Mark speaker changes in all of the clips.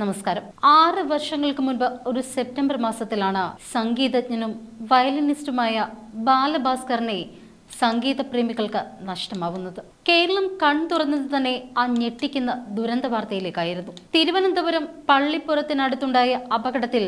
Speaker 1: നമസ്കാരം. ആറ് വർഷങ്ങൾക്ക് മുൻപ് ഒരു സെപ്റ്റംബർ മാസത്തിലാണ് സംഗീതജ്ഞനും വയലിനിസ്റ്റുമായ ബാലഭാസ്കറിനെ സംഗീത പ്രേമികൾക്ക് നഷ്ടമാവുന്നത്. കേരളം കൺതുറന്നത് തന്നെ ആ ഞെട്ടിക്കുന്ന ദുരന്ത വാർത്തയിലേക്കായിരുന്നു. തിരുവനന്തപുരം പള്ളിപ്പുറത്തിനടുത്തുണ്ടായ അപകടത്തിൽ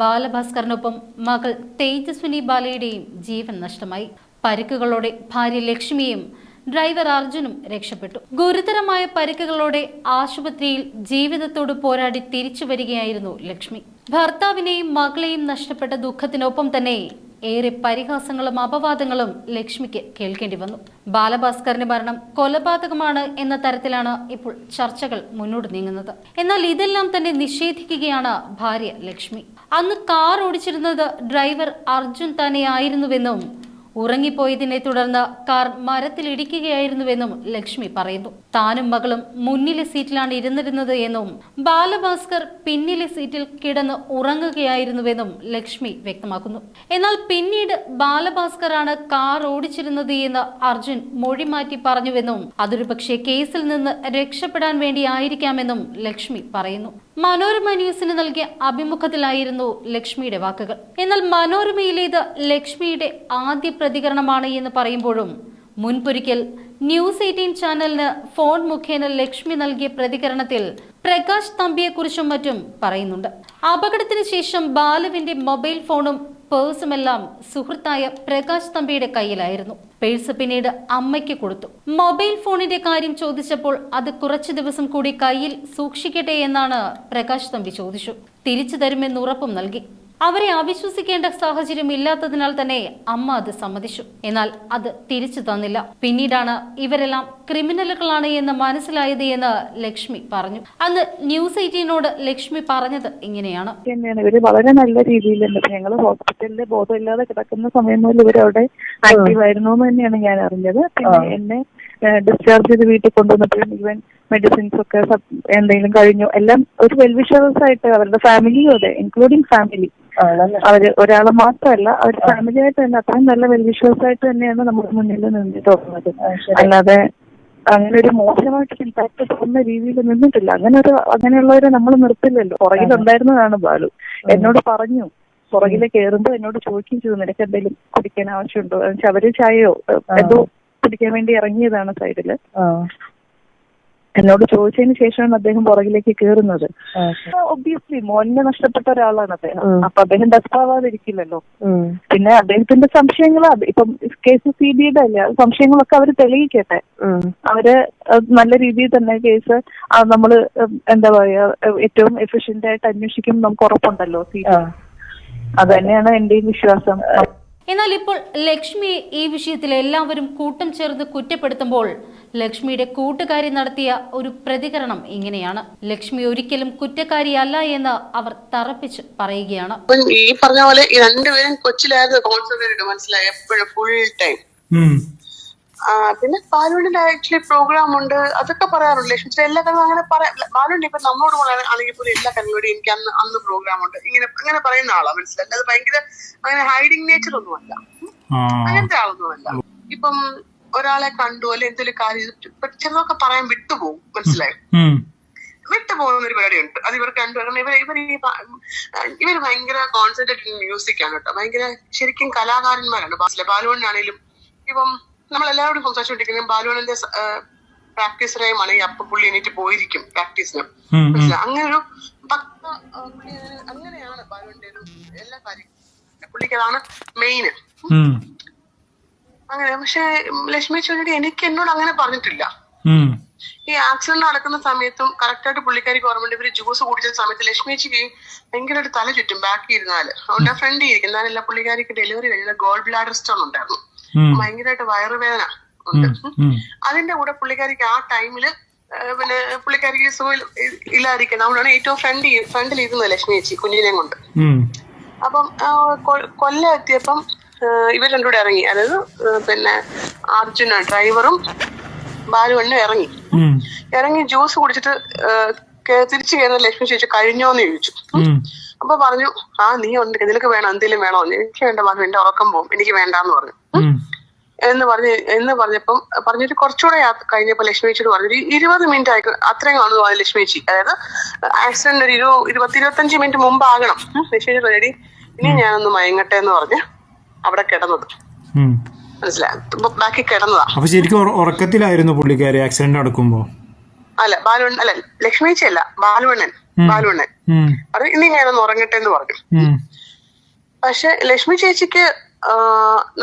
Speaker 1: ബാലഭാസ്കറിനൊപ്പം മകൾ തേജസ്വിനി ബാലയുടെയും ജീവൻ നഷ്ടമായി. പരിക്കുകളോടെ ഭാര്യ ലക്ഷ്മിയും ഡ്രൈവർ അർജുനും രക്ഷപ്പെട്ടു. ഗുരുതരമായ പരിക്കുകളോടെ ആശുപത്രിയിൽ ജീവിതത്തോട് പോരാടി തിരിച്ചു വരികയായിരുന്നു ലക്ഷ്മി. ഭർത്താവിനെയും മകളെയും നഷ്ടപ്പെട്ട ദുഃഖത്തിനൊപ്പം തന്നെ ഏറെ പരിഹാസങ്ങളും അപവാദങ്ങളും ലക്ഷ്മിക്ക് കേൾക്കേണ്ടി വന്നു. ബാലഭാസ്കറിന്റെ മരണം കൊലപാതകമാണ് എന്ന തരത്തിലാണ് ഇപ്പോൾ ചർച്ചകൾ മുന്നോട്ട് നീങ്ങുന്നത്. എന്നാൽ ഇതെല്ലാം തന്നെ നിഷേധിക്കുകയാണ് ഭാര്യ ലക്ഷ്മി. അന്ന് കാർ ഓടിച്ചിരുന്നത് ഡ്രൈവർ അർജുൻ തന്നെയായിരുന്നുവെന്നും ഉറങ്ങിപ്പോയതിനെ തുടർന്ന് കാർ മരത്തിലിടിക്കുകയായിരുന്നുവെന്നും ലക്ഷ്മി പറയുന്നു. താനും മകളും മുന്നിലെ സീറ്റിലാണ് ഇരുന്നിരുന്നത് എന്നും ബാലഭാസ്കർ പിന്നിലെ സീറ്റിൽ കിടന്ന് ഉറങ്ങുകയായിരുന്നുവെന്നും ലക്ഷ്മി വ്യക്തമാക്കുന്നു. എന്നാൽ പിന്നീട് ബാലഭാസ്കറാണ് കാർ ഓടിച്ചിരുന്നത് എന്ന് അർജുൻ മൊഴി മാറ്റി പറഞ്ഞുവെന്നും അതൊരു പക്ഷേ കേസിൽ നിന്ന് രക്ഷപ്പെടാൻ വേണ്ടിയായിരിക്കാമെന്നും ലക്ഷ്മി പറയുന്നു. മനോരമ ന്യൂസിന് നൽകിയ അഭിമുഖത്തിലായിരുന്നു ലക്ഷ്മിയുടെ വാക്കുകൾ. എന്നാൽ മനോരമയിലേത് ലക്ഷ്മിയുടെ ആദ്യ പ്രതികരണമാണ് എന്ന് പറയുമ്പോഴും മുൻപൊരിക്കൽ ന്യൂസ് എയ്റ്റീൻ ചാനലിന് ഫോൺ മുഖേന ലക്ഷ്മി നൽകിയ പ്രതികരണത്തിൽ പ്രകാശ് തമ്പിയെക്കുറിച്ചും മറ്റും പറയുന്നുണ്ട്. അപകടത്തിന് ശേഷം ബാലുവിന്റെ മൊബൈൽ ഫോണും പേഴ്സുമെല്ലാം സുഹൃത്തായ പ്രകാശ് തമ്പിയുടെ കയ്യിലായിരുന്നു. പേഴ്സ് പിന്നീട് അമ്മയ്ക്ക് കൊടുത്തു. മൊബൈൽ ഫോണിന്റെ കാര്യം ചോദിച്ചപ്പോൾ അത് കുറച്ചു ദിവസം കൂടി കയ്യിൽ സൂക്ഷിക്കട്ടെ എന്നാണ് പ്രകാശ് തമ്പി ചോദിച്ചു. തിരിച്ചു തരുമെന്ന് ഉറപ്പും നൽകി. അവരെ അവിശ്വസിക്കേണ്ട സാഹചര്യം ഇല്ലാത്തതിനാൽ തന്നെ അമ്മ അത് സമ്മതിച്ചു. എന്നാൽ അത് തിരിച്ചു തന്നില്ല. പിന്നീടാണ് ഇവരെല്ലാം ക്രിമിനലുകളാണ് എന്ന് മനസ്സിലായത് എന്ന് ലക്ഷ്മി പറഞ്ഞു. അന്ന് ന്യൂസ് എയ്റ്റീനോട് ലക്ഷ്മി പറഞ്ഞത് ഇങ്ങനെയാണ്.
Speaker 2: തന്നെയാണ്. ഇവർ വളരെ നല്ല രീതിയിൽ ഞങ്ങൾ ഹോസ്പിറ്റലിൽ ബോധമില്ലാതെ കിടക്കുന്ന സമയം മുതൽ ഇവരവിടെ ആക്റ്റീവ് ആയിരുന്നു എന്ന് തന്നെയാണ് ഞാൻ അറിഞ്ഞത്. പിന്നെ എന്നെ ഡിസ്ചാർജ് ചെയ്ത് വീട്ടിൽ കൊണ്ടുവന്നപ്പോഴും ഇവൻ മെഡിസിൻസ് ഒക്കെ എന്തെങ്കിലും കഴിഞ്ഞു. എല്ലാം ഒരു വെൽവിഷേഴ്സ് ആയിട്ട് അവരുടെ ഫാമിലിയും അതെ ഇൻക്ലൂഡിങ് ഫാമിലി അവർ ഒരാളെ മാത്രമല്ല അവർ ഫാമിലി ആയിട്ട് തന്നെ അത്രയും നല്ല വെൽവിഷേഴ്സ് ആയിട്ട് തന്നെയാണ് നമ്മുടെ മുന്നിൽ നിന്ന് തോന്നുന്നത് അല്ലാതെ അങ്ങനെ ഒരു മോശമായിട്ട് ഇമ്പാക്ട് തോന്നുന്ന രീതിയിൽ നിന്നിട്ടില്ല. അങ്ങനെ ഒരു അങ്ങനെയുള്ളവരെ നമ്മൾ നിർത്തില്ലല്ലോ. പുറകിലുണ്ടായിരുന്നതാണ് ബാലു. എന്നോട് പറഞ്ഞു. പുറകിലെ കയറുമ്പോ എന്നോട് ചോദിക്കുകയും ചെയ്തു നിനക്ക് എന്തെങ്കിലും കുടിക്കാൻ ആവശ്യമുണ്ടോ? എന്ന് വെച്ചാൽ അവർ ചായയോ എന്തോ കുടിക്കാൻ വേണ്ടി ഇറങ്ങിയതാണ് സൈഡിൽ. എന്നോട് ചോദിച്ചതിന് ശേഷമാണ് അദ്ദേഹം പുറകിലേക്ക് കയറുന്നത് ഒബ്വിയസ്ലി മോനെ നഷ്ടപ്പെട്ട ഒരാളാണ് അദ്ദേഹം. അപ്പൊ അദ്ദേഹം ഡെസ്റ്റാവാതിരിക്കില്ലല്ലോ പിന്നെ അദ്ദേഹത്തിന്റെ സംശയങ്ങൾ ഇപ്പം കേസ് സി ബി ഐയുടെ അല്ല? സംശയങ്ങളൊക്കെ അവർ തെളിയിക്കട്ടെ. അവർ നല്ല രീതിയിൽ തന്നെ കേസ് നമ്മൾ എന്താ പറയാ ഏറ്റവും എഫിഷ്യന്റ് ആയിട്ട് അന്വേഷിക്കും നമുക്ക് ഉറപ്പുണ്ടല്ലോ സി അത് തന്നെയാണ് എന്റെയും വിശ്വാസം.
Speaker 1: എന്നാൽ ഇപ്പോൾ ലക്ഷ്മിയെ ഈ വിഷയത്തിൽ എല്ലാവരും കൂട്ടം ചേർന്ന് കുറ്റപ്പെടുത്തുമ്പോൾ ലക്ഷ്മിയുടെ കൂട്ടുകാരി നടത്തിയ ഒരു പ്രതികരണം ഇങ്ങനെയാണ്. ലക്ഷ്മി ഒരിക്കലും കുറ്റക്കാരിയല്ല എന്ന് അവർ തറപ്പിച്ച് പറയുകയാണ്.
Speaker 3: ഈ പറഞ്ഞ പോലെ ഈ രണ്ടുപേരും കൊച്ചിലായിരുന്നു കോൺസെൻട്രേറ്റ് മനസ്സിലായി. എപ്പോഴും ഫുൾ ടൈം. പിന്നെ ബാലുവിന്റെ ആക്ച്വലി പ്രോഗ്രാം ഉണ്ട്. അതൊക്കെ പറയാറുണ്ട്. ലക്ഷ്മി എല്ലാ കാര്യങ്ങളും അങ്ങനെ പറയാം ബാലുണ്ട് ഇപ്പൊ നമ്മളോട് ആണെങ്കിൽ പോലും എല്ലാ കാര്യങ്ങളോടും എനിക്ക് അന്ന് അന്ന് പ്രോഗ്രാം ഉണ്ട്. ഇങ്ങനെ അങ്ങനെ പറയുന്ന ആളാ മനസ്സിലായി? അത് ഭയങ്കര അങ്ങനെ ഹൈഡിങ് നേച്ചർ ഒന്നുമല്ല
Speaker 4: അല്ല.
Speaker 3: അങ്ങനത്തെ ആളൊന്നുമല്ല ഇപ്പം ഒരാളെ കണ്ടു അല്ലെ എന്തെങ്കിലും കാര്യം ചെന്നൊക്കെ ചിലതൊക്കെ പറയാൻ വിട്ടുപോകും. മനസ്സിലായി? വിട്ടുപോകുന്ന ഒരു പരിപാടി ഉണ്ട് അത് ഇവർക്ക് രണ്ടുപേരും ഇവർ ഇവർ ഈ ഇവർ ഭയങ്കര കോൺസെൻട്രേറ്റഡ് മ്യൂസിക് ആണ് കേട്ടോ. ഭയങ്കര ശരിക്കും കലാകാരന്മാരാണ്. ബാലുവണ്ണാണേലും ഇപ്പം നമ്മൾ എല്ലാവരും സംസാരിച്ചുകൊണ്ടിരിക്കുന്നത് ബാലുവണന്റെ പ്രാക്ടീസ് ടൈമാണെങ്കിൽ അപ്പൊ പുള്ളി എണീറ്റ് പോയിരിക്കും പ്രാക്ടീസിന്
Speaker 4: ഉം.
Speaker 3: അങ്ങനെ ഒരു പക്ക അങ്ങനെയാണ് ബാലുവിന്റെ ഒരു എല്ലാ കാര്യങ്ങളും. പുള്ളിക്ക് അതാണ് മെയിൻ അങ്ങനെ പക്ഷെ ലക്ഷ്മി ചൊല്ലിട്ട് എനിക്ക് എന്നോട് അങ്ങനെ പറഞ്ഞിട്ടില്ല. ഈ ആക്സിഡന്റ് നടക്കുന്ന സമയത്തും കറക്റ്റായിട്ട് പുള്ളിക്കാരിക്ക് ഓർമ്മയുണ്ട്. ഇവർ ജ്യൂസ് കുടിച്ച സമയത്ത് ലക്ഷ്മിച്ചിക്ക് ഒരു തല ചുറ്റും ബാക്കി ഇരുന്നാൽ അതുകൊണ്ട് ആ ഫ്രണ്ട് ഇരിക്കും എല്ലാ പുള്ളിക്കാരിക്ക് ഡെലിവറി കഴിഞ്ഞ ഗോൾഡ് ബ്ലാഡർ സ്റ്റോൺ ഉണ്ടായിരുന്നു. ഭയങ്കരമായിട്ട് വയറുവേദന ഉണ്ട്. അതിന്റെ കൂടെ പുള്ളിക്കാരിക്ക് ആ ടൈമിൽ പിന്നെ പുള്ളിക്കാരിക്ക് സുഖം ഇല്ലാതിരിക്കുന്നത് അതുകൊണ്ടാണ് ഏറ്റവും ഫ്രണ്ട് ഫ്രണ്ടിൽ ഇരുന്നത് ലക്ഷ്മി ചേച്ചി കുഞ്ഞിനെയും കൊണ്ട്. അപ്പം കൊല്ലം എത്തിയപ്പം ഇവർ രണ്ടുകൂടെ ഇറങ്ങി. അതായത് പിന്നെ അർജുന ഡ്രൈവറും ബാലുവണ്ണും ഇറങ്ങി. ഇറങ്ങി ജ്യൂസ് കുടിച്ചിട്ട് തിരിച്ചു കയറുന്ന ലക്ഷ്മി ചോദിച്ചു കഴിഞ്ഞോന്ന് ചോദിച്ചു. അപ്പൊ പറഞ്ഞു ആ നീ ഉണ്ട് നിനക്ക് വേണം? എന്തെങ്കിലും വേണോ. എനിക്ക് വേണ്ട ബാലു. എന്റെ ഉറക്കം പോകും എനിക്ക് വേണ്ടാന്ന് പറഞ്ഞു. എന്ന് പറഞ്ഞ് എന്ന് പറഞ്ഞപ്പം പറഞ്ഞിട്ട് കുറച്ചുകൂടെ യാത്ര കഴിഞ്ഞപ്പോൾ ലക്ഷ്മി ചേച്ചിയോട് പറഞ്ഞു ഒരു ഇരുപത് മിനിറ്റ് ആയി അത്രയും കാണുന്നു ലക്ഷ്മി ചേച്ചി. അതായത് ആക്സിഡന്റ് ഒരു ഇരു ഇരുപത്തി ഇരുപത്തഞ്ച് മിനിറ്റ് മുമ്പ് ആകണം. ലക്ഷ്മി ചേച്ചി റെഡി ഇനി ഞാനൊന്ന് മയങ്ങട്ടെ എന്ന് പറഞ്ഞ് അവിടെ കിടന്നത്. മനസ്സിലായി? ബാക്കി കിടന്നതാ.
Speaker 4: അപ്പൊ ശരിക്കും ഉറക്കത്തിലായിരുന്നു പുള്ളിക്കാരി ആക്സിഡന്റ് നടക്കുമ്പോ?
Speaker 3: അല്ല ബാലു അല്ല ലക്ഷ്മി ചേച്ചി അല്ല ബാലുവണ്ണൻ ബാലുവണ്ണൻ. അത് ഇനി ഞാനൊന്ന് ഉറങ്ങട്ടെ എന്ന് പറഞ്ഞു. പക്ഷെ ലക്ഷ്മി ചേച്ചിക്ക്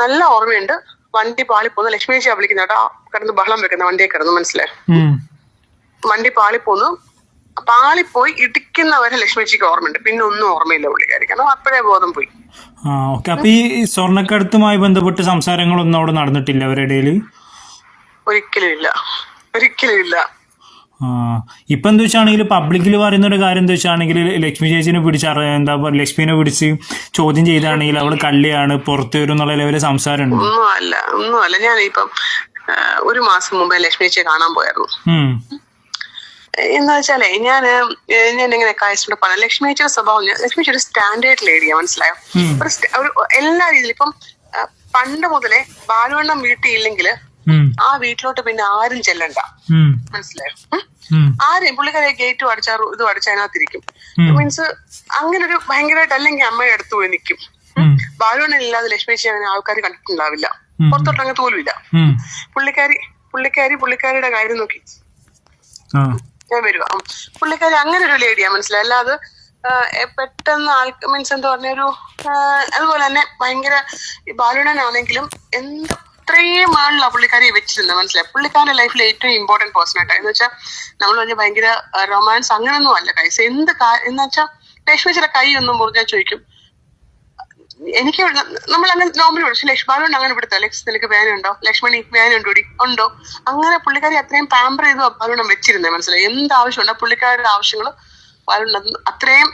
Speaker 3: നല്ല ഓർമ്മയുണ്ട്. വണ്ടി പാളിപ്പോന്ന് ലക്ഷ്മി ചേച്ചിയാ വിളിക്കുന്ന കേട്ടോ. കിടന്ന് ബഹളം വെക്കുന്ന വണ്ടിയെ കിടന്നു മനസ്സിലായി?
Speaker 4: പാളി
Speaker 3: വണ്ടി പാളിപ്പോന്നു. പാളിപ്പോയി ഇടിക്കുന്നവരെ ലക്ഷ്മി ചേച്ചിക്ക് ഓർമ്മയുണ്ട്. പിന്നെ ഒന്നും ഓർമ്മയില്ല പുള്ളിക്കാരി കാരണം അപ്പോഴേ ബോധം പോയി.
Speaker 4: ഓക്കെ. അപ്പൊ ഈ സ്വർണക്കടത്തുമായി ബന്ധപ്പെട്ട് സംസാരങ്ങളൊന്നും അവിടെ നടന്നിട്ടില്ല അവരുടെ ഇടയിൽ
Speaker 3: ഒരിക്കലും ഇല്ല. ഒരിക്കലും ഇല്ല.
Speaker 4: ഇപ്പൊ എന്താ വെച്ചാണെങ്കിൽ പബ്ലിക്കിൽ പറയുന്ന ഒരു കാര്യം എന്താ വെച്ചാണെങ്കിൽ ലക്ഷ്മി ചേച്ചിനെ പിടിച്ച് എന്താ പറയുക ലക്ഷ്മിനെ പിടിച്ച് ചോദ്യം ചെയ്താണെങ്കിൽ അവൾ കള്ളിയാണ് പുറത്തു വരും എന്നുള്ള ലെവലിൽ സംസാരമുണ്ട്.
Speaker 3: ഒന്നും അല്ല ഒന്നും അല്ല. ഞാൻ ഇപ്പം ഒരു മാസം മുമ്പേ ലക്ഷ്മി ചേച്ചിയെ കാണാൻ പോയായിരുന്നു. എന്താ വെച്ചാലേ ഞാൻ ഞാൻ ഇങ്ങനെ കായസിനോട് പറഞ്ഞു ലക്ഷ്മി ചേച്ചിയുടെ സ്വഭാവം ലക്ഷ്മി ചേച്ചി ഒരു സ്റ്റാൻഡേർഡ് ലേഡിയാ മനസ്സിലായോ. ഒരു എല്ലാ രീതിയിലും ഇപ്പം പണ്ട് മുതലേ ബാലുവണ്ണം വീട്ടിൽ ഇല്ലെങ്കിൽ. ആ വീട്ടിലോട്ട് പിന്നെ ആരും ചെല്ലണ്ട. മനസ്സിലായോ. ആരെയും പുള്ളിക്കാരെ ഗേറ്റും അടച്ചാ ഇതും അടിച്ചതിനകത്തിരിക്കും. മീൻസ് അങ്ങനെ ഒരു ഭയങ്കരമായിട്ട് അല്ലെങ്കിൽ അമ്മയുടെ അടുത്ത് പോയി നിൽക്കും ലക്ഷ്മി ചേച്ചി അങ്ങനെ ആൾക്കാർ കണ്ടിട്ടുണ്ടാവില്ല പുറത്തോട്ട് ഇല്ല
Speaker 4: ഉം.
Speaker 3: പുള്ളിക്കാരി പുള്ളിക്കാരി പുള്ളിക്കാരിയുടെ കാര്യം നോക്കി. ഞാൻ വരുവാ ഉം. പുള്ളിക്കാരി അങ്ങനെ ഒരു ലേഡിയാ മനസ്സിലായി? അല്ലാതെ പെട്ടെന്ന് ആൾക്ക് മീൻസ് എന്താ പറഞ്ഞ ഒരു അതുപോലെ തന്നെ ഭയങ്കര ബാലുണനാണെങ്കിലും എന്ത് ഇത്രയും ആണല്ലോ പുള്ളിക്കാരി വെച്ചിരുന്നത്. മനസ്സിലായി? പുള്ളിക്കാരുടെ ലൈഫിൽ ഏറ്റവും ഇമ്പോർട്ടന്റ് പേഴ്സൺ ആയിട്ട്. എന്ന് വെച്ചാൽ നമ്മൾ പറഞ്ഞ ഭയങ്കര റൊമാൻസ് അങ്ങനെയൊന്നും അല്ല കൈസ് എന്ത് എന്ന് വെച്ചാൽ ലക്ഷ്മി ചില കൈ ഒന്നും മുറിഞ്ഞാൽ ചോദിക്കും. എനിക്ക് നമ്മൾ അങ്ങനെ നോർമലി വിളിച്ചു ലക്ഷ്മണൻ അങ്ങനെ വിടുത്തോ ലക്ഷ്മി നിനക്ക് വേനുണ്ടോ ലക്ഷ്മണി വേനുണ്ടോ ഉണ്ടോ? അങ്ങനെ പുള്ളിക്കാരി അത്രയും പാമ്പർ ചെയ്ത് ബാലുണ്ണം വെച്ചിരുന്നേ മനസ്സിലായി? എന്ത് ആവശ്യമുണ്ടോ? പുള്ളിക്കാരുടെ ആവശ്യങ്ങൾ അത്രയും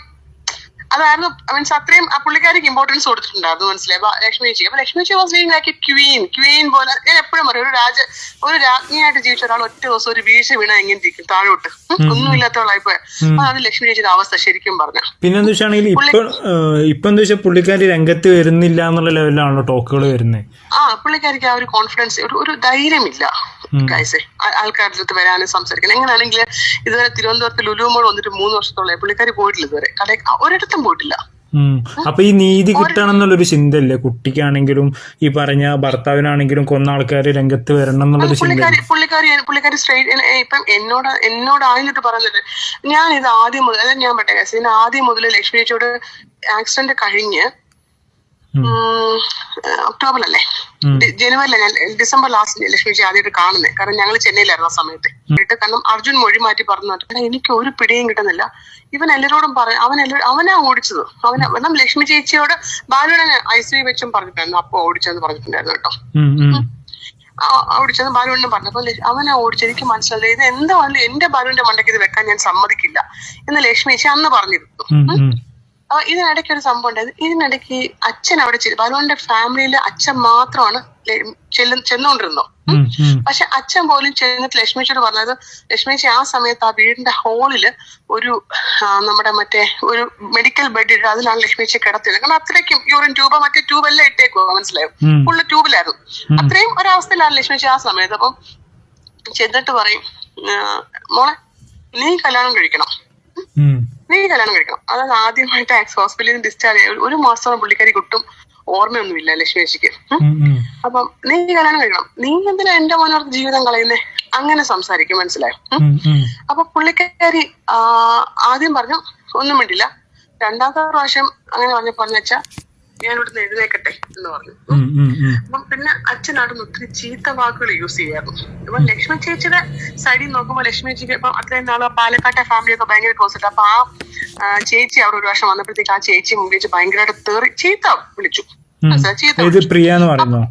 Speaker 3: അതായിരുന്നു മീൻസ് അത്രയും ആ പുള്ളിക്കാരിക്ക് ഇമ്പോർട്ടൻസ് കൊടുത്തിട്ടുണ്ടായിരുന്നു മനസ്സിലായി. ബ- ലക്ഷ്മി ചേച്ചി. അപ്പൊ ലക്ഷ്മി ചേച്ചി was living like queen queen പോലെ ഞാൻ എപ്പോഴും പറയും ഒരു രാജ ഒരു രാജ്ഞിയായിട്ട് ജീവിച്ച ഒരാൾ ഒറ്റ ദിവസം ഒരു വീഴ്ച വീണ എങ്ങനെ ഇരിക്കും? താഴോട്ട്. ഒന്നുമില്ലാത്തവളായി പോയ അത് ലക്ഷ്മി ചേച്ചിയുടെ അവസ്ഥ ശരിക്കും പറഞ്ഞു.
Speaker 4: പിന്നെ എന്താ വെച്ചാണെങ്കിൽ ഇപ്പൊ ഇപ്പൊ എന്താ വെച്ചാൽ പുള്ളിക്കാരി രംഗത്ത് വരുന്നില്ല എന്നുള്ള ലെവലിലാണല്ലോ ടോക്കുകൾ വരുന്നത്
Speaker 3: ആ പുള്ളിക്കാരിക്ക് ആ ഒരു കോൺഫിഡൻസ് ഒരു ഒരു ധൈര്യമില്ല. ഗൈസെ ആൾക്കാരുടെ അടുത്ത് വരാനും സംസാരിക്കാൻ എങ്ങനെയാണെങ്കിൽ ഇതുവരെ തിരുവനന്തപുരത്ത് ലുലുമോൾ വന്നിട്ട് മൂന്ന് വർഷത്തോളം പുള്ളിക്കാരി പോയിട്ടില്ല ഇതുവരെ. കട ഒരിടത്തും പോയിട്ടില്ല.
Speaker 4: അപ്പൊ ഈ നീതി കിട്ടണം എന്നുള്ളൊരു ചിന്തല്ലേ കുട്ടിക്കാണെങ്കിലും ഈ പറഞ്ഞ ഭർത്താവിനാണെങ്കിലും കൊന്ന ആൾക്കാർ രംഗത്ത് വരണം എന്നുള്ളൊരു
Speaker 3: പുള്ളിക്കാരി പുള്ളിക്കാരി പുള്ളിക്കാരി സ്ട്രൈറ്റ് ഇപ്പം എന്നോട് എന്നോട് ആയിട്ട് പറഞ്ഞത് ഞാൻ ഇത് ആദ്യം മുതൽ അതായത് ഞാൻ പറ്റേ ഞാൻ ആദ്യം മുതൽ ലക്ഷ്മി ചേച്ചിയോട് ആക്സിഡന്റ് കഴിഞ്ഞ് ഒക്ടോബറിലല്ലേ ജനുവരിയിലെ ഞാൻ ഡിസംബർ ലാസ്റ്റ് ലക്ഷ്മി ആദ്യമായിട്ട് കാണുന്നത് കാരണം ഞങ്ങൾ ചെന്നൈയിലായിരുന്നു ആ സമയത്ത്. എന്നിട്ട് കാരണം അർജുൻ മൊഴി മാറ്റി പറഞ്ഞു. "എടാ, എനിക്ക് ഒരു പിടിയും കിട്ടുന്നില്ല. ഇവൻ എല്ലാരോടും പറയും അവൻ എല്ലാ അവനാ ഓടിച്ചത്. അവന ലക്ഷ്മി ചേച്ചിയോട് ബാലുവിനെ ഐ സി വെച്ചും പറഞ്ഞിട്ടുണ്ടായിരുന്നു. അപ്പൊ ഓടിച്ചെന്ന് പറഞ്ഞിട്ടുണ്ടായിരുന്നു കേട്ടോ. ഓടിച്ചത് ബാലുവിനും പറഞ്ഞപ്പോ അപ്പൊ അവനെ ഓടിച്ചത്. എനിക്ക് മനസ്സിലായി ഇത് എന്താണെങ്കിലും എന്റെ ബാലുവിന്റെ മണ്ടയ്ക്ക് ഇത് വെക്കാൻ ഞാൻ സമ്മതിക്കില്ല എന്ന് ലക്ഷ്മി ചേച്ചി അന്ന് പറഞ്ഞിരുന്നു. ഇതിനിടയ്ക്ക് ഒരു സംഭവം ഉണ്ടായത് ഇതിനിടയ്ക്ക് അച്ഛൻ അവിടെ ചെല്ലും ബാലുവിന്റെ ഫാമിലിയിലെ അച്ഛൻ മാത്രമാണ് ചെന്നുകൊണ്ടിരുന്നത്. പക്ഷെ അച്ഛൻ പോലും ചെന്നിട്ട് ലക്ഷ്മിച്ചോട് പറഞ്ഞത് ലക്ഷ്മിച്ചി ആ സമയത്ത് ആ വീടിന്റെ ഹോളിൽ ഒരു നമ്മുടെ മറ്റേ ഒരു മെഡിക്കൽ ബെഡ് ഇട്ട് അതിലാണ് ലക്ഷ്മിച്ചി കിടത്തിയത്. കാരണം അത്രയ്ക്കും യൂറിൻ ട്യൂബ് മറ്റേ ട്യൂബ് എല്ലാം ഇട്ടേക്കുവാ മനസ്സിലായോ. ഫുള്ള് ട്യൂബിലായിരുന്നു അത്രയും ഒരവസ്ഥയിലാണ് ലക്ഷ്മിച്ചി ആ സമയത്ത്. അപ്പം ചെന്നിട്ട് പറയും മോളെ നീ കല്യാണം കഴിക്കണം. നീ കല്യാണം കഴിക്കണം. അതായത് ആദ്യമായിട്ട് ആക്സ് ഹോസ്പിറ്റലിൽ നിന്ന് ഡിസ്ചാർജ് ആയ ഒരു മാസത്തോളം പുള്ളിക്കാരി കിട്ടും ഓർമ്മയൊന്നുമില്ല ലക്ഷ്മി ചേച്ചിക്ക് ഉം.
Speaker 4: ഉം, ഉം.
Speaker 3: അപ്പം നീ കല്യാണം കഴിക്കണം. നീ എന്തിനാ എന്റെ മോനോർക്ക് ജീവിതം കളയുന്നേ? അങ്ങനെ സംസാരിക്കും മനസ്സിലായോ. അപ്പൊ പുള്ളിക്കാരി ആദ്യം പറഞ്ഞു ഒന്നും വേണ്ടില്ല രണ്ടാമത്തെ പ്രാവശ്യം അങ്ങനെ പറഞ്ഞു പറഞ്ഞാ ഞാൻ ഇവിടുന്ന് എഴുന്നേക്കട്ടെ എന്ന് പറഞ്ഞു. അപ്പം പിന്നെ അച്ഛൻ അവിടുന്ന് ഒത്തിരി ചീത്ത വാക്കുകൾ യൂസ് ചെയ്യായിരുന്നു അപ്പൊ ലക്ഷ്മി ചേച്ചിയുടെ സൈഡിൽ നോക്കുമ്പോൾ ലക്ഷ്മി ചേച്ചിക്ക് ഇപ്പൊ അത്രയും നാൾ ആ പാലക്കാട്ടെ ഫാമിലി ഒക്കെ ഭയങ്കര ക്ലോസ് ആയിട്ട്. അപ്പൊ ആ ചേച്ചി അവിടെ ഒരു വർഷം വന്നപ്പോഴത്തേക്ക് ആ ചേച്ചി മുമ്പിച്ച് വെച്ച് ഭയങ്കരമായിട്ട് തേറി ചീത്ത വിളിച്ചു? ചീത്ത
Speaker 4: പ്രിയ എന്ന് പറയുന്നു?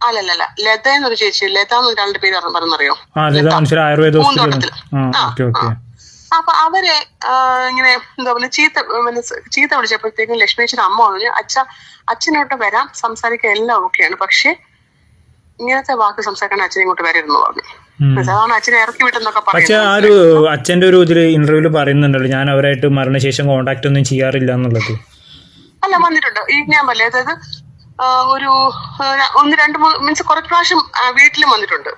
Speaker 3: അല്ലല്ല ലത എന്നൊരു ചേച്ചി ലത എന്നൊരാളുടെ പേര് പറഞ്ഞറിയോ
Speaker 4: ആയുർവേദ ആ.
Speaker 3: അപ്പൊ അവരെ ഇങ്ങനെ എന്താ പറയുക ചീത്ത ചീത്ത വിളിച്ചപ്പോഴത്തേക്കും ലക്ഷ്മീശ്വര അമ്മ പറഞ്ഞു അച്ഛ അച്ഛനോട്ട് വരാം സംസാരിക്കാൻ എല്ലാം ഓക്കെയാണ് പക്ഷെ ഇങ്ങനത്തെ വാക്ക് സംസാരിക്കാൻ അച്ഛനെ ഇങ്ങോട്ട് വരരുന്ന് പറഞ്ഞു.
Speaker 4: ഉം.
Speaker 3: അച്ഛനെ ഇറക്കി വിട്ടെന്നൊക്കെ
Speaker 4: പക്ഷെ ആ ഒരു അച്ഛന്റെ ഒരു ഇതിൽ ഇന്റർവ്യൂൽ പറയുന്നുണ്ടല്ലോ ഞാൻ അവരായിട്ട് മരണശേഷം കോണ്ടാക്ട് ഒന്നും ചെയ്യാറില്ല എന്നുള്ളത്.
Speaker 3: അല്ല വന്നിട്ടുണ്ട്. ഈ ഞാൻ പറയാം അതായത് ഒരു ഒന്ന് രണ്ട് മൂന്ന് മീൻസ് കുറെ പ്രാവശ്യം വീട്ടിലും വന്നിട്ടുണ്ട്.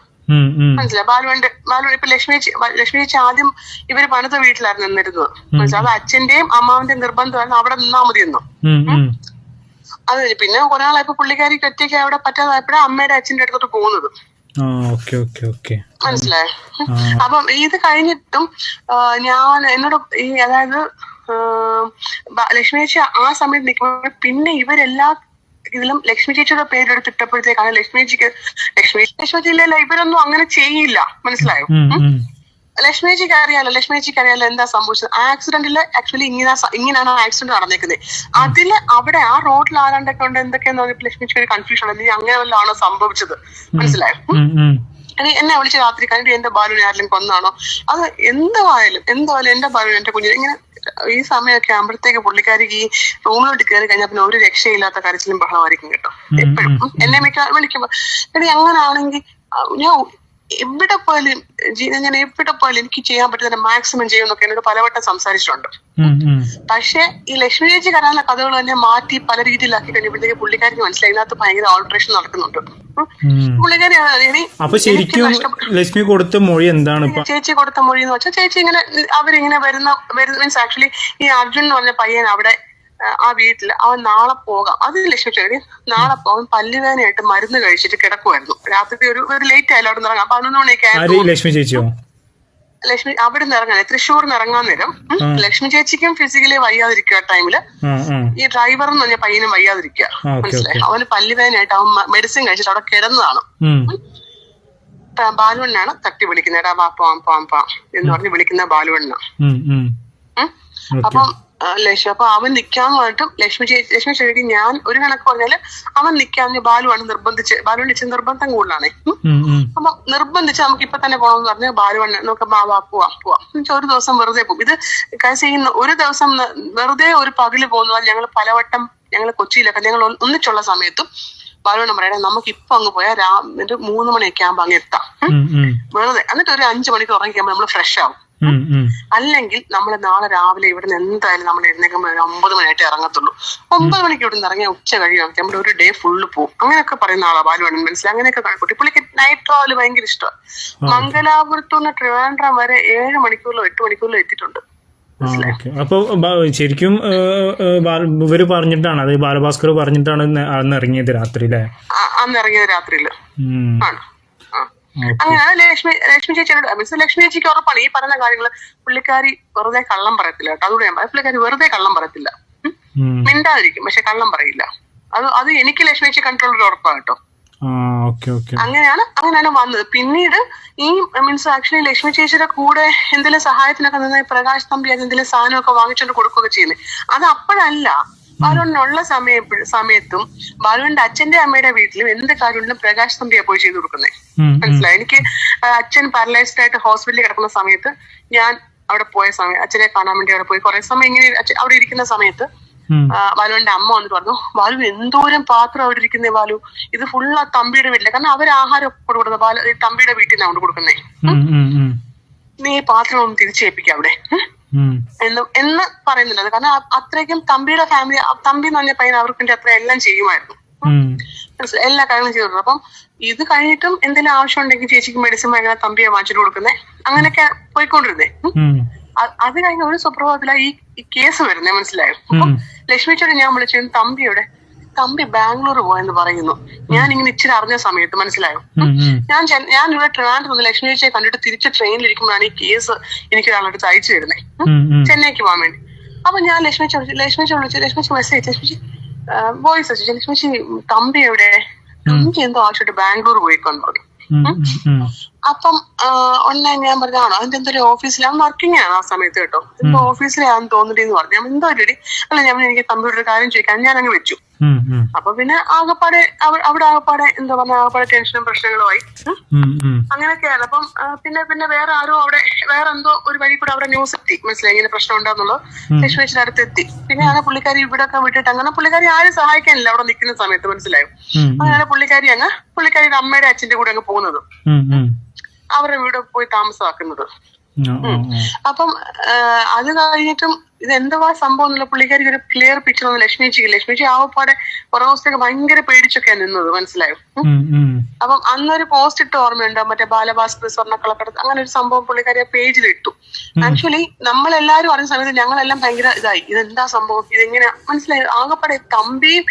Speaker 3: മനസ്സിലായി. ബാലുവണ്ട് ബാലുവിന്റെ ഇപ്പൊ ലക്ഷ്മി ചേച്ചി- ലക്ഷ്മി ചേച്ചി ആദ്യം ഇവർ പണിത വീട്ടിലായിരുന്നു നിന്നിരുന്നത്. മനസ്സിലായി? അത് അച്ഛന്റെയും അമ്മാവിന്റെയും നിർബന്ധമായിരുന്നു. അവിടെ നിന്നാ മതി
Speaker 4: ഉം.
Speaker 3: അത് പിന്നെ കുറെ നാളായപ്പോ പുള്ളിക്കാരിക്ക് ഒറ്റയ്ക്ക് അവിടെ പറ്റാതായപ്പോഴാണ് അമ്മയുടെ അച്ഛന്റെ അടുത്തോട്ട് പോകുന്നത്. മനസ്സിലായോ? അപ്പം ഇത് കഴിഞ്ഞിട്ടും ഞാൻ എന്നോട് ഈ അതായത് ലക്ഷ്മി ചേച്ചി ആ സമയത്ത് നിൽക്കുമ്പോൾ പിന്നെ ഇവരെല്ലാ ഇതിലും ലക്ഷ്മി ചേച്ചിയുടെ പേരെടുത്തിട്ടപ്പോഴത്തേക്കാണ് ലക്ഷ്മി ചേച്ചിക്ക് ലക്ഷ്മി ലക്ഷ്മി ചേച്ചിയില്ല ഇവരൊന്നും അങ്ങനെ ചെയ്യില്ല. മനസ്സിലായോ. ലക്ഷ്മി ചേച്ചിക്ക് അറിയാലോ ലക്ഷ്മി ചേച്ചിക്ക് അറിയാലോ എന്താ സംഭവിച്ചത്? ആക്സിഡന്റിൽ ആക്ച്വലി ഇങ്ങനെ ഇങ്ങനെയാണ് ആക്സിഡന്റ് നടന്നേക്കുന്നത് അതിൽ അവിടെ ആ റോഡിൽ ആരാണ്ടൊക്കെ ഉണ്ട് എന്തൊക്കെയാന്ന് പറഞ്ഞപ്പോൾ ലക്ഷ്മി ചേച്ചി ഒരു കൺഫ്യൂഷൻ ഉണ്ട് നീ അങ്ങനെ വല്ലതാണോ സംഭവിച്ചത് മനസ്സിലായോ. എന്നെ വിളിച്ച് രാത്രി കണ്ടിട്ട് എന്റെ ബാലുവിനെ ആരെങ്കിലും കൊന്നാണോ? അത് എന്തായാലും എന്തായാലും എന്റെ ബാലു എന്റെ കുഞ്ഞിനെ ഇങ്ങനെ ഈ സമയമൊക്കെ ആകുമ്പോഴത്തേക്ക് പുള്ളിക്കാരിക്ക് ഈ റൂമിലോട്ട് കയറി കഴിഞ്ഞാൽ പിന്നെ ഒരു രക്ഷയില്ലാത്ത കരച്ചിലും ബഹളമായിരിക്കും കേട്ടോ എപ്പോഴും. എന്നെ മിക്ക വിളിക്കുമ്പോ എടി അങ്ങനാണെങ്കിൽ ഞാൻ എവിടെ പോയാലും ജീന ഞാൻ എവിടെ പോയാലും എനിക്ക് ചെയ്യാൻ പറ്റുന്ന മാക്സിമം ചെയ്യും എന്നൊക്കെ എന്നോട് പലവട്ടം സംസാരിച്ചിട്ടുണ്ട്. പക്ഷെ ഈ ലക്ഷ്മി ചേച്ചി കരാനുള്ള കഥകൾ തന്നെ മാറ്റി പല രീതിയിലാക്കി കഴിഞ്ഞപ്പോഴത്തേക്ക് പുള്ളിക്കാരിക്ക് മനസ്സിലായി. ഇതിനകത്ത് ഭയങ്കര ഓൾട്രേഷൻ നടക്കുന്നുണ്ട്.
Speaker 4: അപ്പൊ ശരിക്കും ലക്ഷ്മി കൊടുത്ത മൊഴി എന്താണ്
Speaker 3: ചേച്ചി കൊടുത്ത മൊഴി എന്ന് വെച്ചാൽ ചേച്ചി ഇങ്ങനെ അവരിങ്ങനെ വരുന്ന വരുന്ന മീൻസ് ആക്ച്വലി ഈ അർജുൻ എന്ന് പറഞ്ഞ പയ്യൻ അവിടെ ആ, വീട്ടിൽ അവൻ നാളെ പോകാം. അത് ലക്ഷ്മി നാളെ പോകാൻ പല്ലുവേനായിട്ട് മരുന്ന് കഴിച്ചിട്ട് കിടക്കുമായിരുന്നു രാത്രി ഒരു ഒരു ലേറ്റ് ആയാലും അവിടെ നിന്ന് ഇറങ്ങാം. പതിനൊന്ന് മണിയൊക്കെ ആയിരുന്നു
Speaker 4: ലക്ഷ്മി ചേച്ചിയോ?
Speaker 3: ലക്ഷ്മി അവിടെ നിന്ന് ഇറങ്ങാൻ തൃശ്ശൂർ നിന്ന് ഇറങ്ങാൻ നേരം ലക്ഷ്മി ചേച്ചിക്കും ഫിസിക്കലി വയ്യാതിരിക്കുക
Speaker 4: ടൈമിൽ
Speaker 3: ഈ ഡ്രൈവർ എന്ന് പറഞ്ഞ പയ്യനും വയ്യാതിരിക്കുക മനസ്സിലായി. അവന് പല്ലുവേനായിട്ട് അവൻ മെഡിസിൻ കഴിച്ചിട്ട് അവിടെ കിടന്നതാണ്. ബാലുവണ്ണാണ് തട്ടി വിളിക്കുന്നത്. എടാ വാ പോവാം പോവാം പോവാം എന്ന് പറഞ്ഞ് വിളിക്കുന്ന ബാലുവണ്ണ. അപ്പം ലക്ഷ്മി. അപ്പൊ അവൻ നിക്കാന്ന് പറഞ്ഞിട്ടും ലക്ഷ്മി ചേച്ചി ലക്ഷ്മി ചേച്ചിക്ക് ഞാൻ ഒരു കണക്ക് പറഞ്ഞാൽ അവൻ നിൽക്കാന്ന് ബാലുവാണ് നിർബന്ധിച്ച് ബാലുവിന്റെ ഇച്ചിരി നിർബന്ധം കൂടുതലാണ്. അപ്പൊ നിർബന്ധിച്ച് നമുക്ക് ഇപ്പൊ തന്നെ പോകണമെന്ന് പറഞ്ഞ് ബാലുവണ്ണ നമുക്ക് മാ പോവാ പോവാം. ഒരു ദിവസം വെറുതെ പോകും. ഇത് ചെയ്യുന്ന ഒരു ദിവസം വെറുതെ ഒരു പകൽ പോകുന്നതാൽ ഞങ്ങൾ പലവട്ടം ഞങ്ങൾ കൊച്ചിയിലൊക്കെ ഞങ്ങൾ ഒന്നിച്ചുള്ള സമയത്തും ബാലുവണ്ണം പറയണേ നമുക്ക് ഇപ്പൊ അങ്ങ് പോയാൽ രാ ഒരു മൂന്ന് മണിയൊക്കെ ആകുമ്പോ അങ്ങ് എത്താം. വെറുതെ. എന്നിട്ട് ഒരു അഞ്ചു മണിക്ക് ഉറങ്ങിക്കുമ്പോൾ നമ്മൾ ഫ്രഷ് ആവും. അല്ലെങ്കിൽ നമ്മൾ നാളെ രാവിലെ ഇവിടെ നിന്ന് എന്തായാലും നമ്മൾ എഴുന്നേക്കുമ്പോൾ ഒരു ഒമ്പത് മണിയായിട്ട് ഇറങ്ങത്തുള്ളൂ. ഒമ്പത് മണിക്ക് ഇവിടെ നിന്ന് ഇറങ്ങിയ ഉച്ച കഴിയും. നമ്മുടെ ഒരു ഡേ ഫുള്ള് പോകും അങ്ങനെയൊക്കെ പറയുന്ന ആളാ ബാലുവാണ് മനസ്സിലായി? അങ്ങനെയൊക്കെ കണക്കൂട്ടി പുള്ളിക്ക് നൈറ്റ് ട്രാവൽ ഭയങ്കര ഇഷ്ടമാണ് മംഗലാപുരത്തു നിന്ന് ട്രിവാൻഡ്രം വരെ ഏഴ് മണിക്കൂറിലോ എട്ട് മണിക്കൂറിലോ എത്തിയിട്ടുണ്ട്.
Speaker 4: അപ്പൊ ശരിക്കും ഇവർ പറഞ്ഞിട്ടാണ് അത് ബാലഭാസ്കർ പറഞ്ഞിട്ടാണ് അന്ന് ഇറങ്ങിയത് രാത്രി അല്ലേ?
Speaker 3: അന്ന് ഇറങ്ങിയത്
Speaker 4: രാത്രിയിൽ.
Speaker 3: ആണ്. ലക്ഷ്മി ലക്ഷ്മി ചേച്ചിയോട് മീൻസ് ലക്ഷ്മി ചേച്ചിക്ക് ഉറപ്പാണ് ഈ പറഞ്ഞ കാര്യങ്ങൾ പുള്ളിക്കാരി വെറുതെ കള്ളം പറയത്തില്ല കേട്ടോ. അതുകൂടെ ഞാൻ പുള്ളിക്കാരി വെറുതെ കള്ളം പറയത്തില്ല. മിണ്ടാതിരിക്കും പക്ഷെ കള്ളം പറയില്ല. അത് അത് എനിക്ക് ലക്ഷ്മി ചേച്ചി കണ്ട്രോൾ ഉറപ്പാണ് കേട്ടോ. അങ്ങനെയാണ് അങ്ങനെയാണ് വന്നത്. പിന്നീട് ഈ മീൻസ് ആക്ച്വലി ലക്ഷ്മി ചേച്ചിയുടെ കൂടെ എന്തെങ്കിലും സഹായത്തിനൊക്കെ നിന്ന് പ്രകാശ് തമ്പി അത് എന്തെങ്കിലും സാധനമൊക്കെ വാങ്ങിച്ചുകൊണ്ട് കൊടുക്കുകയൊക്കെ ചെയ്യുന്നത് അത് അപ്പോഴല്ല ബാലുവിനുള്ള സമയ സമയത്തും ബാലുവിന്റെ അച്ഛന്റെ അമ്മയുടെ വീട്ടിലും എന്ത് കാര്യമുണ്ടെങ്കിലും പ്രകാശ് തമ്പിയാ പോയി ചെയ്തു കൊടുക്കുന്നത്. മനസ്സിലായി എനിക്ക് അച്ഛൻ പാരലൈസ്ഡ് ആയിട്ട് ഹോസ്പിറ്റലിൽ കിടക്കുന്ന സമയത്ത് ഞാൻ അവിടെ പോയ സമയം അച്ഛനെ കാണാൻ വേണ്ടി അവിടെ പോയി കുറെ സമയം ഇങ്ങനെ അവിടെ ഇരിക്കുന്ന സമയത്ത്. ബാലുവിന്റെ അമ്മ വന്നിട്ട് പറഞ്ഞു ബാലു എന്തോരം പാത്രം അവിടെ ഇരിക്കുന്നേ ബാലു ഇത് ഫുൾ ആ തമ്പിയുടെ വീട്ടിലെ കാരണം അവർ ആഹാരം കൊടുക്കുന്നത് ബാലു തമ്പിയുടെ വീട്ടിൽ നിന്നാണ് കൊണ്ട് കൊടുക്കുന്നേ. നീ പാത്രം ഒന്ന് തിരിച്ചേൽപ്പിക്കാം അവിടെ.
Speaker 4: എന്ന്
Speaker 3: എന്ന് പറയുന്നുണ്ട്. കാരണം അത്രയ്ക്കും തമ്പിയുടെ ഫാമിലി തമ്പി എന്ന് പറഞ്ഞ പയ്യൻ അവർക്ക് വേണ്ടി അത്ര എല്ലാം ചെയ്യുമായിരുന്നു? എല്ലാ കാര്യങ്ങളും ചെയ്തു. കൊടുക്കും. അപ്പം ഇത് കഴിഞ്ഞിട്ടും എന്തെങ്കിലും ആവശ്യം ഉണ്ടെങ്കിൽ ചേച്ചിക്ക് മെഡിസിൻ വാങ്ങിക്കുന്ന തമ്പിയെ വാങ്ങിച്ചിട്ട് കൊടുക്കുന്നേ. അങ്ങനെയൊക്കെ പോയിക്കൊണ്ടിരുന്നേ. അത് കഴിഞ്ഞ ഒരു സുപ്രഭാതത്തിലാണ് ഈ ഈ കേസ് വരുന്നേ മനസ്സിലായോ? അപ്പം ലക്ഷ്മി ചേട്ടൻ ഞാൻ വിളിച്ചു തമ്പിയുടെ തമ്പി ബാംഗ്ലൂർ പോയെന്ന് പറയുന്നു. ഞാൻ ഇങ്ങനെ ഇച്ചിരി അറിഞ്ഞ സമയത്ത് മനസ്സിലായോ. ഞാൻ ഞാൻ ഇവിടെ ട്രിവാൻഡ് നിന്ന് ലക്ഷ്മി ചേച്ചിയെ കണ്ടിട്ട് തിരിച്ച് ട്രെയിനിൽ ഇരിക്കുമ്പോഴാണ് ഈ കേസ് എനിക്ക് ഒരാളോട് അയച്ചു തരുന്നത്. ചെന്നൈക്ക് പോകാൻ വേണ്ടി. അപ്പൊ ഞാൻ ലക്ഷ്മി വിളിച്ചു ലക്ഷ്മി വിളിച്ചു ലക്ഷ്മി മെസ്സേജ് ലക്ഷ്മി വോയിസ് അയച്ചു. ലക്ഷ്മി തമ്പി എവിടെ? തമ്പി എന്തോ ആവശ്യമായിട്ട് ബാംഗ്ലൂർ പോയിക്കോന്ന് പറഞ്ഞു. അപ്പം ഓൺലൈൻ ഞാൻ പറഞ്ഞാണോ അതിന്റെ എന്തൊരു ഓഫീസിലാണ് വർക്കിംഗ് ആണ് ആ സമയത്ത് കേട്ടോ. എന്തോ ഓഫീസിലാണെന്ന് തോന്നിട്ടെന്ന് പറഞ്ഞു. എന്തോ ഒരു അല്ല ഞാൻ എനിക്ക് കമ്പ്യൂട്ടർ കാര്യം ചോദിക്കാൻ ഞാൻ അങ്ങ് വെച്ചു. അപ്പൊ പിന്നെ ആകപ്പാടെ അവിടെ ആകപ്പാടെ എന്താ പറഞ്ഞ ആകപ്പാടെ ടെൻഷനും പ്രശ്നങ്ങളുമായി. അങ്ങനെയൊക്കെയാണ്. അപ്പം പിന്നെ പിന്നെ വേറെ ആരോ അവിടെ വേറെ എന്തോ ഒരു വഴി കൂടെ അവിടെ ന്യൂസ് എത്തി. മനസ്സിലായി? ഇങ്ങനെ പ്രശ്നം ഉണ്ടാകുന്നുള്ളൂ ലക്ഷ്മി ചേച്ചിയുടെ അടുത്ത് എത്തി പിന്നെയാണ് പുള്ളിക്കാരി ഇവിടെ ഒക്കെ വിട്ടിട്ട് അങ്ങനെ പുള്ളിക്കാരി ആരും സഹായിക്കാനില്ല. അവിടെ നിൽക്കുന്ന സമയത്ത് മനസ്സിലായോ. അങ്ങനെ പുള്ളിക്കാരി അങ്ങ് പുള്ളിക്കാരിയുടെ അമ്മയുടെ അച്ഛന്റെ കൂടെ അങ്ങ് പോകുന്നത്. അവരുടെ വീട് പോയി താമസമാക്കുന്നത്. അപ്പം അത് കഴിഞ്ഞിട്ടും ഇത് എന്തുവാ സംഭവം എന്നുള്ള പുള്ളിക്കാരിക്ക് ഒരു ക്ലിയർ പിക്ചർ ഒന്നും ലക്ഷ്മിജിക്ക്. ലക്ഷ്മിജി ആവപ്പാടെ കുറെ ദിവസത്തേക്ക് ഭയങ്കര പേടിച്ചൊക്കെയാണ് നിന്നത്. മനസ്സിലായോ. അപ്പം അന്നൊരു പോസ്റ്റ് ഇട്ട് ഓർമ്മയുണ്ട്? മറ്റേ ബാലഭാസ്കർ സ്വർണക്കളക്കടത്ത് അങ്ങനെ ഒരു സംഭവം പുള്ളിക്കാരി ആ പേജിൽ ഇട്ടു. ആക്ച്വലി നമ്മളെല്ലാരും അറിഞ്ഞ സമയത്ത് ഞങ്ങളെല്ലാം ഭയങ്കര ഇതായി. ഇതെന്താ സംഭവം? ഇതെങ്ങനെ മനസ്സിലായി? ആകപ്പാടെ തമ്പിയും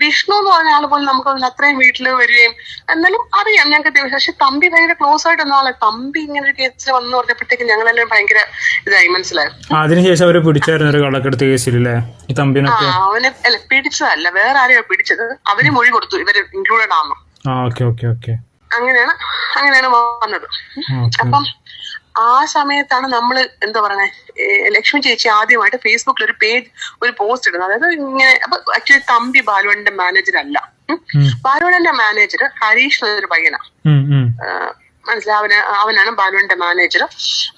Speaker 3: വിഷ്ണു എന്ന് പറഞ്ഞ ആൾ പോലും നമുക്ക് അതിന് അത്രയും വീട്ടിൽ വരികയും എന്നാലും അറിയാം ഞങ്ങൾക്ക് ദിവസം പക്ഷെ തമ്പി ഭയങ്കര ക്ലോസ് ആയിട്ട് വന്ന ആളെ തമ്പി ഇങ്ങനെ ഒരു കേസിൽ വന്നു പറഞ്ഞപ്പോഴത്തേക്ക് ഞങ്ങളെല്ലാം ഭയങ്കര ഇതായി മനസ്സിലായി?
Speaker 4: അതിനുശേഷം അവരെ പിടിച്ചായിരുന്നു ഒരു കള്ളക്കെടുത്ത കേസിലല്ലേ?
Speaker 3: ആ
Speaker 4: തമ്പിനൊക്കെ?
Speaker 3: അവനെ അല്ല പിടിച്ചതല്ല വേറെ ആരെയോ പിടിച്ചത്. അവർ മൊഴി കൊടുത്തു ഇവർ ഇൻക്ലൂഡഡ് ആണോ
Speaker 4: ആ ഓക്കെ ഓക്കെ ഓക്കെ.
Speaker 3: അങ്ങനെയാണ് അങ്ങനെയാണ് വന്നത്. അപ്പം ആ സമയത്താണ് നമ്മൾ എന്താ പറയണേ ലക്ഷ്മി ചേച്ചി ആദ്യമായിട്ട് ഫേസ്ബുക്കിൽ ഒരു പേജ് ഒരു പോസ്റ്റ് ഇടുന്നത്. അതായത് ഇങ്ങനെ അപ്പൊ ആക്ച്വലി തമ്പി ബാലുവന്റെ മാനേജർ അല്ല. ബാലുവണ്ണന്റെ മാനേജർ ഹരീഷ് എന്നൊരു പയ്യനാ. മനസ്സിലായി? അവന് അവനാണ് ബാലുവിന്റെ മാനേജർ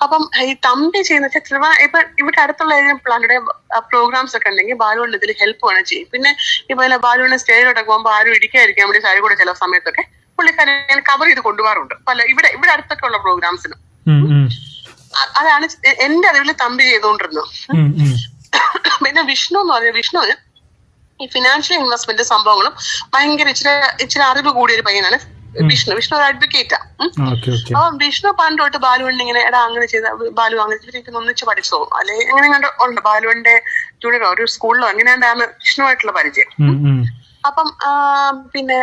Speaker 3: അപ്പം ഈ തമ്പി ചെയ്യുന്ന വെച്ചാൽ ഇപ്പൊ ഇവിടെ അടുത്തുള്ള ഏതെങ്കിലും പ്ലാനുടെ പ്രോഗ്രാംസ് ഒക്കെ ഉണ്ടെങ്കിൽ ബാലുവിന്റെ ഇതിൽ ഹെൽപ്പ് വേണം ചെയ്യും. പിന്നെ ഇപ്പൊ ബാലുവിന്റെ സ്റ്റേജിലോട്ടൊക്കെ പോകുമ്പോൾ ആരും ഇടിക്കാതിരിക്കാൻ വേണ്ടി സാരി കൂടെ ചില സമയത്തൊക്കെ പുള്ളിക്കാരൻ കവർ ചെയ്ത് കൊണ്ടുപോകാറുണ്ട്. പല ഇവിടെ ഇവിടെ അടുത്തൊക്കെ ഉള്ള പ്രോഗ്രാംസിന് അതാണ് എന്റെ അറിവിൽ തമ്പി ചെയ്തുകൊണ്ടിരുന്നത്. പിന്നെ വിഷ്ണു എന്ന് പറഞ്ഞ വിഷ്ണുവിന് ഈ ഫിനാൻഷ്യൽ ഇൻവെസ്റ്റ്മെന്റ് സംഭവങ്ങളും ഭയങ്കര ഇച്ചിരി ഇച്ചിരി അറിവ് കൂടിയ ഒരു പയ്യനാണ് വിഷ്ണു. വിഷ്ണു ഒരു അഡ്വക്കേറ്റാ അപ്പൊ വിഷ്ണു പണ്ട് തൊട്ട് ബാലുവിന്റെ ഇങ്ങനെ എടാ അങ്ങനെ ചെയ്ത ബാലു അങ്ങനെ ഇവരൊക്കെ ഒന്നിച്ച് പഠിച്ചോ അല്ലെ എങ്ങനെ കണ്ട് ഉണ്ട് ബാലുവണ്ണിന്റെ ജൂനിയറോ ഒരു സ്കൂളിലോ എങ്ങനെയാണ് വിഷ്ണുവായിട്ടുള്ള പരിചയം. അപ്പം പിന്നെ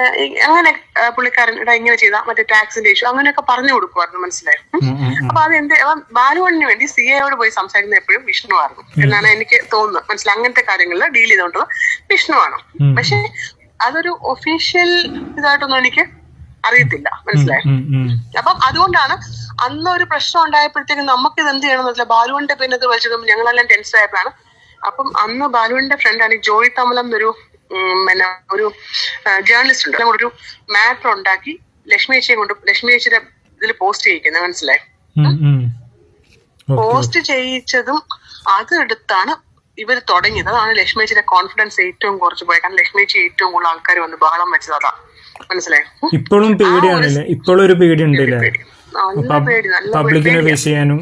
Speaker 3: അങ്ങനെ പുള്ളിക്കാരൻ ഇങ്ങനെ ചെയ്ത മറ്റേ ടാക്സിന്റെ ഇഷ്യൂ അങ്ങനെയൊക്കെ പറഞ്ഞു കൊടുക്കുമായിരുന്നു മനസ്സിലായോ? ഉം.
Speaker 4: ഉം, ഉം, ഉം.
Speaker 3: അപ്പൊ അത് അപ്പം ബാലുവണ്ണിന് വേണ്ടി സി എയോട് പോയി സംസാരിക്കുന്ന എപ്പോഴും വിഷ്ണു ആയിരുന്നു. എന്നാണ് എനിക്ക് തോന്നുന്നത്. മനസ്സിലായി? അങ്ങനത്തെ കാര്യങ്ങളിൽ ഡീൽ ചെയ്തുകൊണ്ടത് വിഷ്ണുവാണ്
Speaker 4: ആണ്.
Speaker 3: പക്ഷെ അതൊരു ഒഫീഷ്യൽ ഇതായിട്ടൊന്നും എനിക്ക് അറിയത്തില്ല. മനസ്സിലായോ. അപ്പം അതുകൊണ്ടാണ് അന്ന് ഒരു പ്രശ്നം ഉണ്ടായപ്പോഴത്തേക്കും നമുക്ക് ഇത് എന്ത് ചെയ്യണം എന്നുള്ള ബാലുവിന്റെ പിന്നെ ഇത് ഞങ്ങളെല്ലാം ടെൻസ് ആയപ്പോഴാണ്. അപ്പം അന്ന് ബാലുവിന്റെ ഫ്രണ്ടാണ് ജോയി തമലം എന്നൊരു പിന്നെ ഒരു ജേർണലിസ്റ്റ് ഉണ്ട്. കൂടെ ഒരു മാറ്റർ ഉണ്ടാക്കി ലക്ഷ്മി ചേച്ചിയെ കൊണ്ട് ലക്ഷ്മി ചേച്ചിയുടെ ഇതിൽ പോസ്റ്റ് ചെയ്യിക്കുന്നത് മനസ്സിലായി? പോസ്റ്റ് ചെയ്യിച്ചതും അതെടുത്താണ് ഇവർ തുടങ്ങിയത്. അതാണ് ലക്ഷ്മി ചേച്ചിയുടെ കോൺഫിഡൻസ് ഏറ്റവും കുറച്ച് പോയത്. കാരണം ലക്ഷ്മി ചേച്ചി ഏറ്റവും കൂടുതൽ ആൾക്കാർ വന്ന് ബഹളം വെച്ചത് അതാ. മനസ്സിലായി?
Speaker 4: ഇപ്പോഴും പേടിയാണല്ലേ? ഇപ്പോഴും ഒരു പേടി. ഉണ്ടല്ലേ പബ്ലിക്കിനെ ഫേസ് ചെയ്യാനും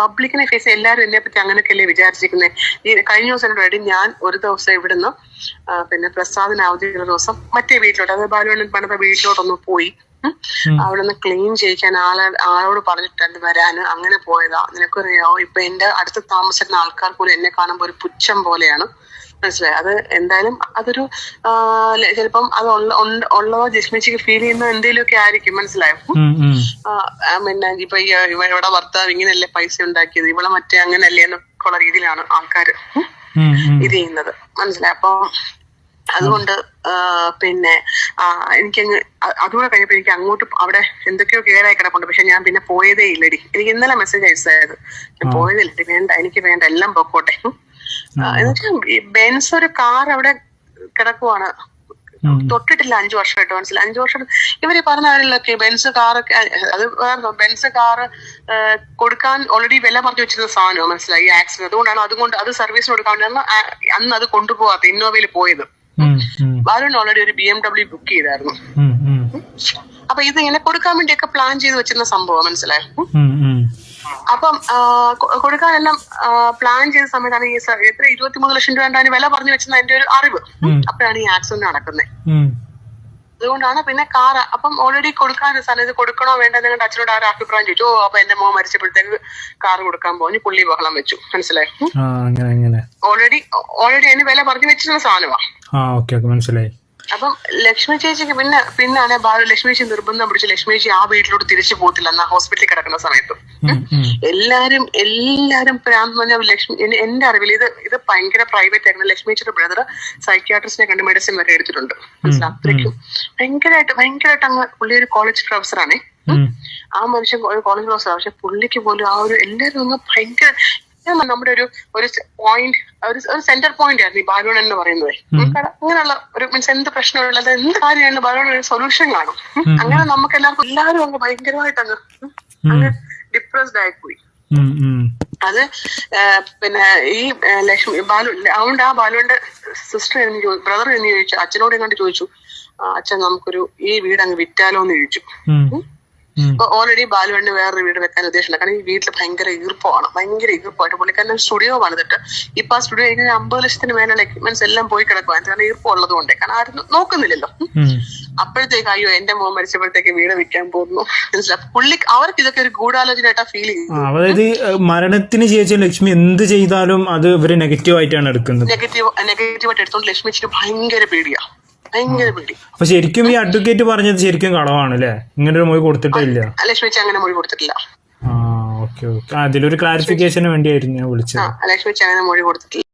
Speaker 3: പബ്ലിക്കിനെ ഫേസ് എല്ലാവരും എന്നെ പറ്റി അങ്ങനെയൊക്കെയല്ലേ വിചാരിച്ചിരിക്കുന്നത് ഈ കഴിഞ്ഞ ദിവസം വേണ്ടി ഞാൻ ഒരു ദിവസം ഇവിടുന്ന് പിന്നെ പ്രസാദിന് അവധിയുള്ള ദിവസം മറ്റേ വീട്ടിലോട്ട് അത് ബാലുവണ്ണൻ പണിത വീട്ടിലോട്ടൊന്ന് പോയി. അവിടെ നിന്ന് ക്ലീൻ ചെയ്യിക്കാൻ ആളെ ആളോട് പറഞ്ഞിട്ടുണ്ട് വരാന് അങ്ങനെ പോയതാ. നിനക്കറിയാവോ ഇപ്പൊ എന്റെ അടുത്ത് താമസിക്കുന്ന ആൾക്കാർ പോലും എന്നെ കാണുമ്പോൾ ഒരു പുച്ഛം പോലെയാണ്. മനസ്സിലായി. അത് എന്തായാലും അതൊരു ചിലപ്പം അത് ഉള്ളവ ഉള്ളതോ ജിസ്മിച്ചിക്ക് ഫീൽ ചെയ്യുന്ന എന്തെങ്കിലുമൊക്കെ ആയിരിക്കും. മനസ്സിലായോ? പിന്നെ ഇപ്പൊ ഇവിടെ ഭർത്താവ് ഇങ്ങനെയല്ലേ പൈസ ഉണ്ടാക്കിയത്. ഇവിടെ മറ്റേ അങ്ങനെയല്ലേ എന്നൊക്കെ ഉള്ള രീതിയിലാണ് ആൾക്കാർ. ഇത് ചെയ്യുന്നത്. മനസ്സിലായി? അപ്പൊ അതുകൊണ്ട് പിന്നെ എനിക്ക് എനിക്കങ്ങ് അതുകൂടെ കഴിഞ്ഞപ്പോ എനിക്ക് അങ്ങോട്ട് അവിടെ എന്തൊക്കെയോ കേടായി കിടപ്പുണ്ട്. പക്ഷെ ഞാൻ പിന്നെ പോയതേ ഇല്ലടി. എനിക്ക് ഇന്നലെ മെസ്സേജ് അയച്ചതായത് ഞാൻ പോയതില്ല ഇത് വേണ്ട എനിക്ക് വേണ്ട. എല്ലാം പൊക്കോട്ടെ. എന്നുവെച്ചാൽ ബെൻസ് ഒരു കാർ അവിടെ കിടക്കുവാണ്. തൊട്ടിട്ടില്ല അഞ്ചു വർഷം മനസ്സിലായി അഞ്ചു വർഷം ഇവർ പറഞ്ഞ കാര്യങ്ങളൊക്കെ ബെൻസ് കാർ അത് ബെൻസ് കാർ കൊടുക്കാൻ ഓൾറെഡി വില പറഞ്ഞു വെച്ചിരുന്ന സാധനമാണ് മനസ്സിലായി? ആക്സിഡന്റ് അതുകൊണ്ടാണ് അതുകൊണ്ട് അത് സർവീസിന് കൊടുക്കാൻ അന്ന് അത് കൊണ്ടുപോകാത്ത ഇന്നോവയിൽ പോയത്.
Speaker 4: ഉം.
Speaker 3: ഓൾറെഡി ഒരു ബി എം ഡബ്ല്യു ബുക്ക് ചെയ്തായിരുന്നു. അപ്പൊ ഇത് ഇങ്ങനെ കൊടുക്കാൻ വേണ്ടിയൊക്കെ പ്ലാൻ ചെയ്ത് വെച്ചിരുന്ന സംഭവം മനസ്സിലായി. അപ്പം ആ, കൊടുക്കാനെല്ലാം പ്ലാൻ ചെയ്ത സമയത്താണ് ഈ എത്ര ഇരുപത്തിമൂന്ന് ലക്ഷം രൂപ അതിന് വില പറഞ്ഞു വെച്ചത് എന്റെ ഒരു അറിവ്. അപ്പോഴാണ് ഈ ആക്സിഡന്റ് നടക്കുന്നത്. അതുകൊണ്ടാണ് പിന്നെ കാർ അപ്പം ഓൾറെഡി കൊടുക്കാൻ സാധനം ഇത് കൊടുക്കണോ വേണ്ട നിങ്ങളുടെ അച്ഛനോട് ആരും അഭിപ്രായം ചോദിച്ചു ഓ അപ്പൊ എന്റെ മോൻ മരിച്ചപ്പോഴത്തേക്ക് കാർ കൊടുക്കാൻ പോഞ്ഞു പുള്ളി ബഹളം വെച്ചു. മനസ്സിലായി?
Speaker 4: ആ
Speaker 3: ഓൾറെഡി ഓൾറെഡി അതിന് വില പറഞ്ഞു വെച്ചിരുന്ന സാധനമാണ്
Speaker 4: ആ ഓക്കെ ഓക്കെ മനസ്സിലായി.
Speaker 3: അപ്പം ലക്ഷ്മി ചേച്ചിക്ക് പിന്നെ പിന്നാണ് ബാലു ലക്ഷ്മി ചേച്ചി നിർബന്ധം പിടിച്ച് ലക്ഷ്മി ചേച്ചി ആ വീട്ടിലോട്ട് തിരിച്ചു പോകത്തില്ല എന്നാ ഹോസ്പിറ്റലിൽ കിടക്കുന്ന സമയത്ത്. എല്ലാരും എല്ലാരും പ്രാന്ത് പറഞ്ഞ ലക്ഷ്മി എന്റെ- അറിവിൽ ഇത് ഇത് ഭയങ്കര പ്രൈവറ്റ് ആയിരുന്നു. ലക്ഷ്മി ചേച്ചിയുടെ ബ്രദർ സൈക്യാട്രിസ്റ്റിനെ കണ്ട് മെഡിസിൻ വരെ എടുത്തിട്ടുണ്ട്. അത്രയ്ക്കും. ഭയങ്കരമായിട്ട് ഭയങ്കരമായിട്ട് അങ്ങ് പുള്ളി ഒരു കോളേജ് പ്രൊഫസറാണേ ആ മനുഷ്യൻ കോളേജ് പ്രൊഫസർ പക്ഷെ പുള്ളിക്ക് പോലും ആ ഒരു എല്ലാരും അങ്ങ് ഭയങ്കര നമ്മുടെ ഒരു ഒരു പോയിന്റ് ഒരു ഒരു സെന്റർ പോയിന്റ് ആയിരുന്നു ഈ ബാലൂൺ എന്ന് പറയുന്നത്. അങ്ങനെയുള്ള ഒരു മീൻസ് എന്ത് പ്രശ്നമുള്ളത് എന്ത് കാര്യമാണ് ബാലൂൺ ഒരു സൊല്യൂഷൻ കാണും. അങ്ങനെ നമുക്ക് എല്ലാവർക്കും എല്ലാവരും അങ്ങ് ഭയങ്കരമായിട്ട് അങ്ങ് അങ്ങ് ഡിപ്രസ്ഡ് ആയിപ്പോയി. അത് പിന്നെ ഈ ലക്ഷ്മി ബാലു അതുകൊണ്ട് ആ ബാലുവിന്റെ സിസ്റ്റർ എന്ന് ചോദിച്ചു ബ്രദർ എന്ന് ചോദിച്ചു അച്ഛനോട് എങ്ങോട്ട് ചോദിച്ചു അച്ഛൻ നമുക്കൊരു ഈ വീട് അങ്ങ് വിറ്റാലോ എന്ന് ചോദിച്ചു അപ്പൊ ഓൾറെഡി ബാലുവണ്ണി വേറൊരു വീട് വെക്കാൻ ഉദ്ദേശമില്ല. കാരണം ഈ വീട്ടിൽ ഭയങ്കര ഈർപ്പമാണ് ഭയങ്കര ഈർപ്പമായിട്ട് പുള്ളിക്കാരൻ സ്റ്റുഡിയോ പണിതിട്ട് ഇപ്പൊ ആ സ്റ്റുഡിയോ എനിക്ക് അമ്പത് ലക്ഷത്തിന് മേലുള്ള എക്യുപ്മെന്റ്സ് എല്ലാം പോയി കിടക്കുവാൻ കാരണം ഈർപ്പം ഉള്ളത് കൊണ്ട് കാരണം ആരും നോക്കുന്നില്ലല്ലോ. അപ്പോഴത്തേക്ക് അയ്യോ എന്റെ മോൻ മരിച്ചപ്പോഴത്തേക്ക് വീട് വിൽക്കാൻ പോകുന്നു. മനസ്സിലായി പുള്ളി അവർക്ക് ഇതൊക്കെ ഒരു ഗൂഢാലോചനയായിട്ടാ ഫീൽ
Speaker 4: അതായത് മരണത്തിന് ശേഷം ലക്ഷ്മി എന്ത് ചെയ്താലും അത് ഇവർ നെഗറ്റീവ് ആയിട്ടാണ് എടുക്കുന്നത്.
Speaker 3: നെഗറ്റീവ് നെഗറ്റീവ് ആയിട്ട് എടുത്തോണ്ട് ലക്ഷ്മി ഭയങ്കര പേടിയാ. ഭയങ്കര പേടി.
Speaker 4: അപ്പൊ ശരിക്കും ഈ അഡ്വക്കേറ്റ് പറഞ്ഞത് ശരിക്കും കളവാണ് അല്ലെ ഇങ്ങനെ ഒരു മൊഴി കൊടുത്തിട്ടില്ല.
Speaker 3: ലക്ഷ്മി ചേച്ചി അങ്ങനെ മൊഴി കൊടുത്തിട്ടില്ല.
Speaker 4: ആ ഓക്കെ ഓക്കെ. അതിലൊരു ക്ലാരിഫിക്കേഷന് വേണ്ടിയായിരുന്നു ഞാൻ വിളിച്ചത്.
Speaker 3: ലക്ഷ്മി ചേച്ചി അങ്ങനെ മൊഴി കൊടുത്തിട്ടില്ല.